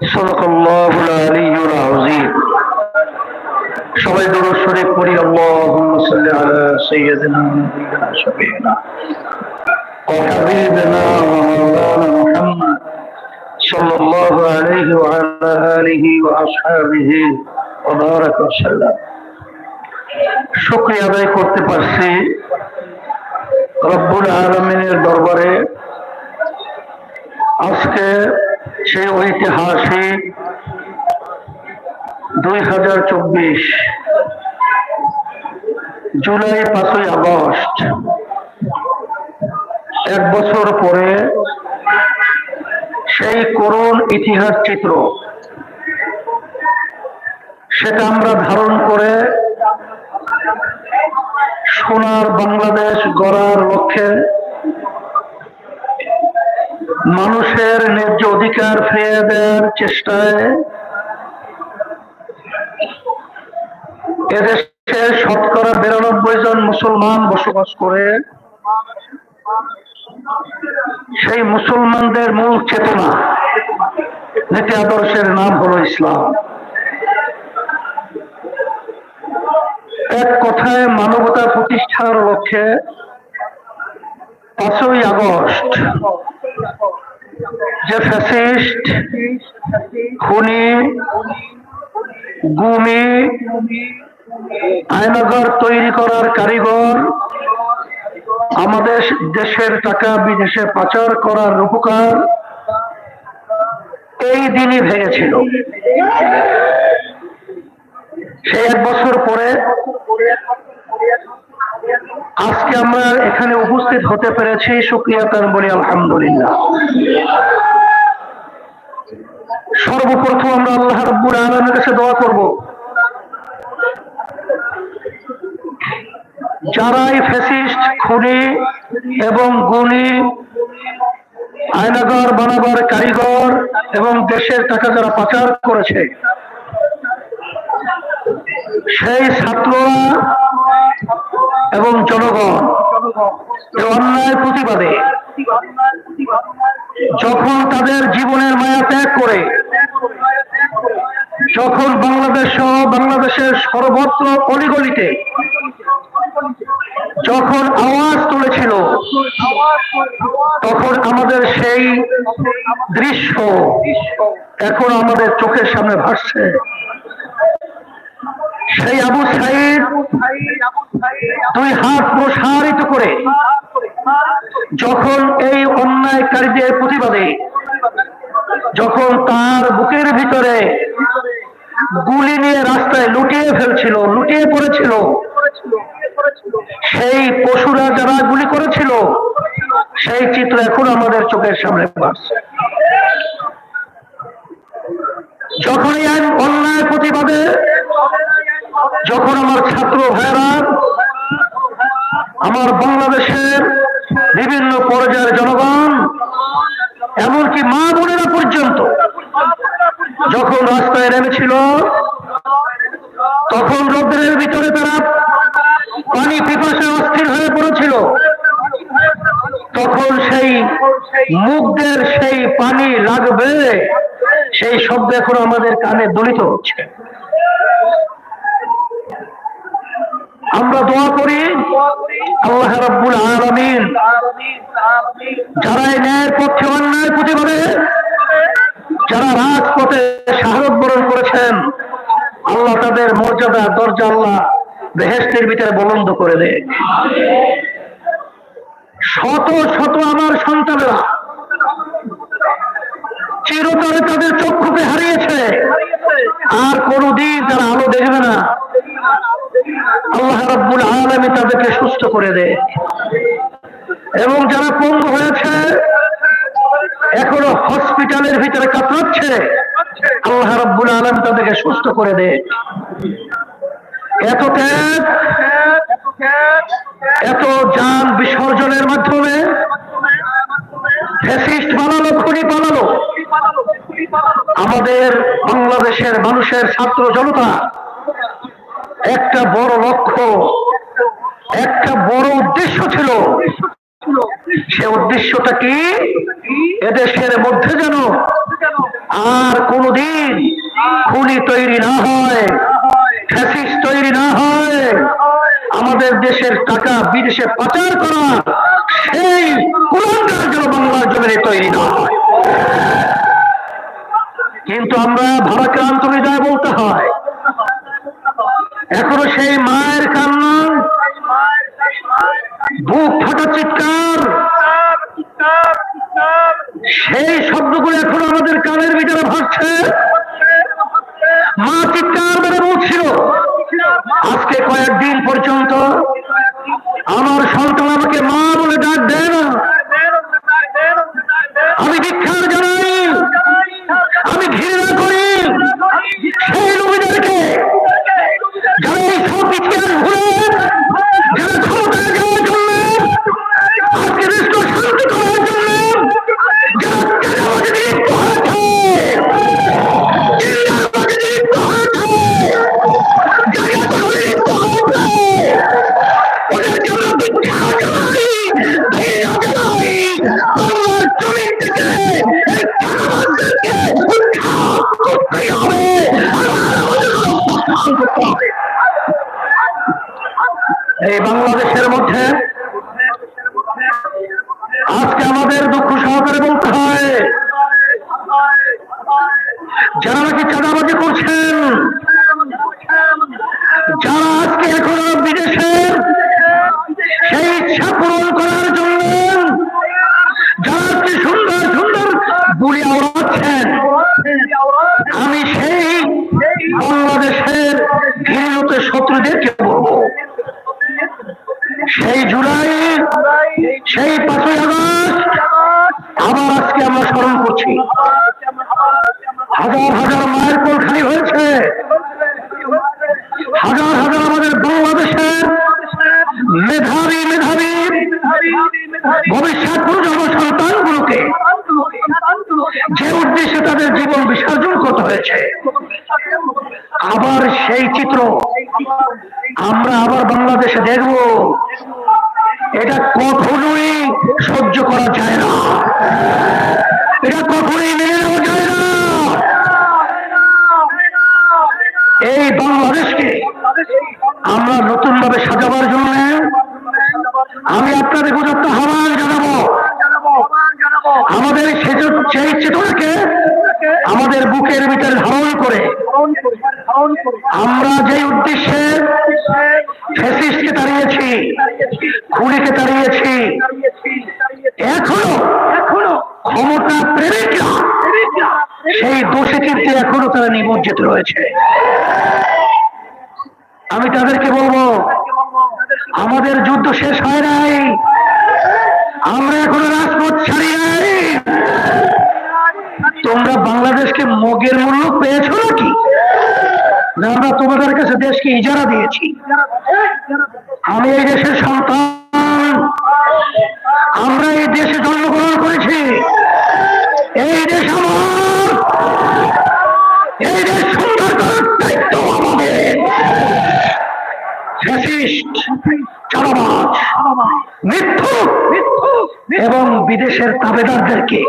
صدق الله العلي العظيم সবাই দরুদ শরীফ পড়ি আল্লাহুম্মা সাল্লি আলা সাইয়্যিদিনা নাবিয়িনা শাফিঈনা وحبيبنا ومولانا محمد صلى الله عليه وعلى آله وأصحابه وبارك وسلم শুক্রিয়া আদায় করতে পারছি রব্বুল আলমিনের দরবারে আজকে সেই ঐতিহাসিক দুই হাজার চব্বিশ জুলাই পাঁচই আগস্ট। এক বছর পরে সেই করুণ ইতিহাস চিত্র, সেটা আমরা ধারণ করে সোনার বাংলাদেশ গড়ার লক্ষ্যে মানুষের ন্যায্য অধিকার ফিরিয়ে দেওয়ার চেষ্টায় এদেশে শতকরা বিরানব্বই জন মুসলমান বসবাস করে। সেই মুসলমানদের মূল চেতনা, নীতি আদর্শের নাম হলো ইসলাম। এক কথায় মানবতা প্রতিষ্ঠার লক্ষ্যে পাঁচই আগস্ট যে ফ্যাসিস্ট খুনি গুমি আয়নাগর তৈরি করার কারিগর। আমাদের দেশের টাকা বিদেশে পাচার করার রূপকার এই দিনই ভেঙেছিল। সেই এক বছর পরে আজকে আমরা এখানে উপস্থিত হতে পেরেছি। সুক্রিয়া তার বলি আলহামদুলিল্লাহ। সর্বপ্রথম আমরা আল্লাহ রব্বুর আলমের কাছে দোয়া করব। যারাই ফ্যাসিস্ট, খুনি এবং গুণী আয়নাগর বানাবার কারিগর এবং দেশের টাকা যারা পাচার করেছে, সেই ছাত্ররা এবং জনগণ অন্যায় প্রতিবাদে যখন তাদের জীবনের মায়া ত্যাগ করে, যখন বাংলাদেশ সহ বাংলাদেশের সর্বত্র অলিগলিতে যখন আওয়াজ তুলেছিল, তখন আমাদের সেই দৃশ্য এখন আমাদের চোখের সামনে ভাসছে। সেই আবু সাইদ দুই হাত প্রসারিত করে যখন এই অন্যায়কারীদের প্রতিবাদে, যখন তার বুকের ভিতরে গুলি নিয়ে রাস্তায় লুটিয়ে ফেলছিল, লুটিয়ে পড়েছিল, সেই পশুরা যারা গুলি করেছিল, সেই চিত্র এখন আমাদের চোখের সামনে পাচ্ছে যখন এই অন্যায় প্রতিবাদে, যখন আমার ছাত্র ভাইরা আমার বাংলাদেশের বিভিন্ন পর্যায়ের জনগণ, এমনকি মা বোনেরা পর্যন্ত যখন রাস্তায় নেমেছিল, তখন রোদ্রের ভিতরে তারা পানি পিপাসা অস্থির হয়ে পড়েছিল। তখন সেই মুখদের সেই পানি লাগবে, সেই শব্দ এখন আমাদের কানে দলিত হচ্ছে। আমরা দোয়া করি আল্লাহ রাব্বুল আলামিন যারা ন্যায়ের পক্ষে অন্যায় প্রতিবাদে, যারা রাজপথে শাহাদত বরণ করেছেন, আল্লাহ তাদের মর্যাদা, দরজা আল্লাহ বেহেস্তের ভিতরে বলন্দ করে দেয়। শত শত আমার সন্তানেরা চিরতরে তাদের চক্ষুকে হারিয়েছে, আর কোনদিন তারা আলো দেখবে না। আল্লাহ রাব্বুল আলামিন তাদেরকে সুস্থ করে দেয় এবং যারা পঙ্গু হয়েছে, এখনও হসপিটালের ভিতরে কাতরাচ্ছে, আল্লাহ রাব্বুল আলম তাদেরকে সুস্থ করে দে। এত ত্যাগ, এত যান বিসর্জনের মাধ্যমে ফ্যাসিস্ট বানালো, খুনি বানালো। আমাদের বাংলাদেশের মানুষের ছাত্র জনতা একটা বড় লক্ষ্য, একটা বড় উদ্দেশ্য ছিল। সে উদ্দেশ্যটা কি? এদেশের মধ্যে যেন আর কোনদিন খুনি তৈরি না হয় তৈরি না হয়, আমাদের দেশের টাকা বিদেশে পাচার করা সেই কুলাঙ্গার যেন বাংলার জমিনে তৈরি না হয়। কিন্তু আমরা ভারাক্রান্ত হৃদয় বলতে হয় এখনও সেই মায়ের কান্না বুক ফাটা চিৎকার সেই শব্দগুলো এখন আমাদের কানের ভিতরে ভাসছে। পূরণ করার জন্য যারা সুন্দর সুন্দর বুলি আওড়াচ্ছেন, আমি সেই বাংলাদেশের ঘৃণত শত্রুদেরকে বলব। সেই জুলাই, সেই পাঁচই আগস্ট আবার আজকে আমরা স্মরণ করছি। হাজার হাজার মায়ের কোল খালি হয়েছে হাজার ভবিষ্যৎ সন্তানগুলোকে যে উদ্দেশ্যে তাদের জীবন বিসর্জন করতে হয়েছে, আবার সেই চিত্র আমরা আবার বাংলাদেশে দেখব। এটা কখনোই সহ্য করা যায় না। এটা কখনোই মেনে নেওয়া যায় না। এই বাংলাদেশকে আমরা নতুন ভাবে সাজাবার জন্য আমি আপনাদের প্রদত্ত আহ্বান জানাব আমাদের সেচ- সেই চেতনাকে আমাদের বুকের ভিতরে ধারণ করে। আমরা যে উদ্দেশ্যে ফ্যাসিস্টকে তাড়িয়েছি, খুনিকে তাড়িয়েছি, এখনও এখনও ক্ষমতা প্রেমিকরা সেই দোষে কিন্তু এখনও তারা নিমজ্জিত রয়েছে। আমি তাদেরকে বলব, আমাদের যুদ্ধ শেষ হয় নাই, আমরা এখনও রাজপথ ছাড়ি নাই। তোমরা বাংলাদেশকে মগের মূল্য পেয়েছ নাকি? না, আমরা তোমাদের কাছে দেশকে ইজারা দিয়েছি। আমি এই দেশের সন্তান। আমরা এই দেশে জন্মগ্রহণ করেছি। এই দেশ আমার। এই দেশ সুন্দর করার দায়িত্ব আমাদের। এবং বিদেশের তাবেদারদেরকে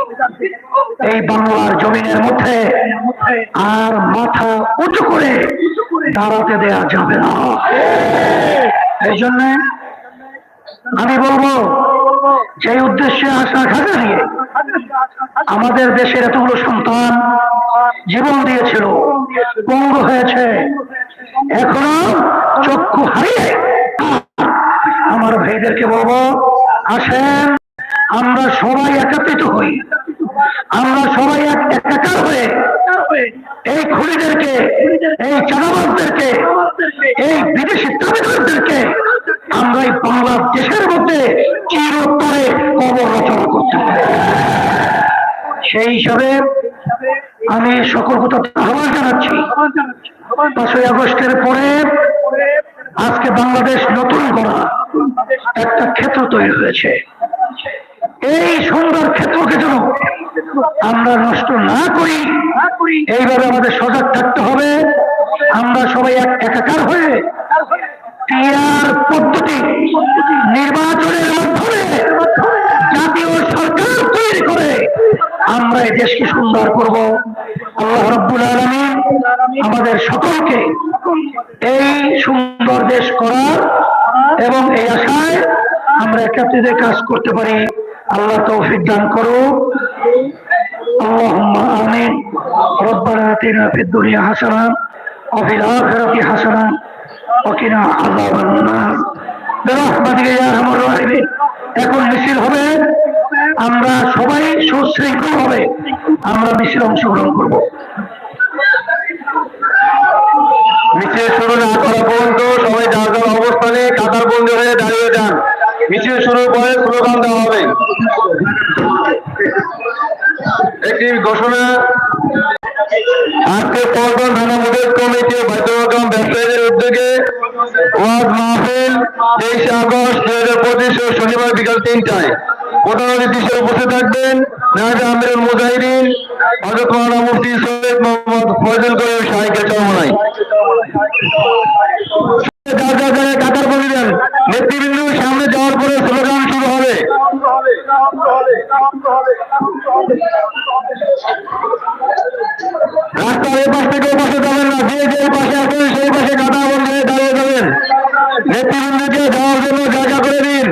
এই বাংলার জমিনের মধ্যে আর মাথা উঁচু করে দাঁড়াতে দেয়া যাবে না। এই জন্য আমি বলব যে উদ্দেশ্যে আশা ঘাটে নিয়ে আমাদের দেশের এতগুলো সন্তান জীবন দিয়েছিল, পঙ্গ হয়েছে, এখনও চক্ষু হারিয়ে আমার ভাইদেরকে বলব, আসেন, আমরা সবাই একত্রিত হই। আমরা সবাই একাকার হয়ে এই খুনিদেরকে, এই চাঁদাবাজদেরকে, এই বিদেশি দাবিদারদেরকে আমরা এই বাংলাদেশের মধ্যে চিরতরে কবর রচনা করতে সেই হিসাবে আমি সকল কথা আহ্বান জানাচ্ছি। পাঁচই আগস্টের পরে আজকে বাংলাদেশ নতুন করা একটা ক্ষেত্র তৈরি হয়েছে। এই সুন্দর ক্ষেত্রকে যেন আমরা নষ্ট না করি, এইভাবে আমাদের সজাগ থাকতে হবে। আমরা সবাই এক একাকার হয়ে ক্রিয়ার পদ্ধতি নির্বাচনের মাধ্যমে জাতীয় সরকার তৈরি করে আমরা এই দেশকে সুন্দর করব আল্লাহ রব্বুল আলমিন আমাদের সকলকে এই সুন্দর দেশ করার এবং এই আশায় আমরা একত্রিত কাজ করতে পারি আল্লাহ তৌফিক দান করুক اللهم آمين ربنا آتنا في الدنيا حسنة وفي الآخرة حسنة وقنا عذاب النار برحمتك يا أرحم الراحمين এখন মিছিল হবে আমরা সবাই সুশৃঙ্খল হবে আমরা মিছিল অংশগ্রহণ করব। মিছিল শুরু না করা পর্যন্ত সবাই যার যার অবস্থানে কাতার বন্দী হয়ে দাঁড়িয়ে যান। মিছিল শুরুর পরে স্লোগান দেওয়া হবে। একটি ঘোষণা। আজকে পল্টন থানা মুদের কমিটি ও ব্যবসায়ীদের উদ্যোগে ওয়াজ মাহফিল তেইশে আগস্ট দুই হাজার পঁচিশ শনিবার বিকাল তিনটায়। প্রধান সামনে যাওয়ার পরে স্লোগান শুরু হবে। রাস্তার এই পাশ থেকে ও যাবেন না, যে যে পাশে আছেন সেই পাশে কাটা বন্ধ হয়ে দাঁড়িয়ে যাবেন নেতৃবৃন্দকে যাওয়ার জন্য জায়গা করে দিন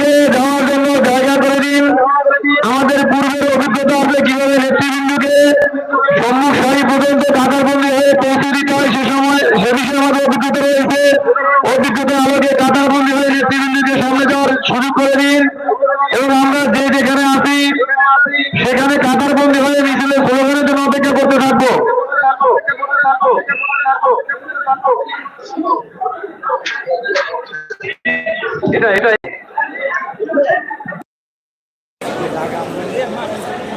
নেতৃবৃন্দকে যাওয়ার জন্য জায়গা করে দিন। আমাদের পূর্বের অভিজ্ঞতা আছে কীভাবে নেতৃবৃন্দকে সম্মুখ সারি পর্যন্ত কাতার বন্দী হয়ে পৌঁছে দিতে হয় সে সময় সে বিষয়ে আমাদের অভিজ্ঞতা রয়েছে। অভিজ্ঞতা আমাকে কাতার বন্দী হয়ে নেতৃবৃন্দকে সামনে যাওয়ার সুযোগ করে দিন। এবং আমরা যে যেখানে আছি, সেখানে কাতার বন্দী হয়ে মিছিলে স্লোগানের জন্য অপেক্ষা করতে থাকব। এটা এটা। Ich sage auch, wenn wir machen.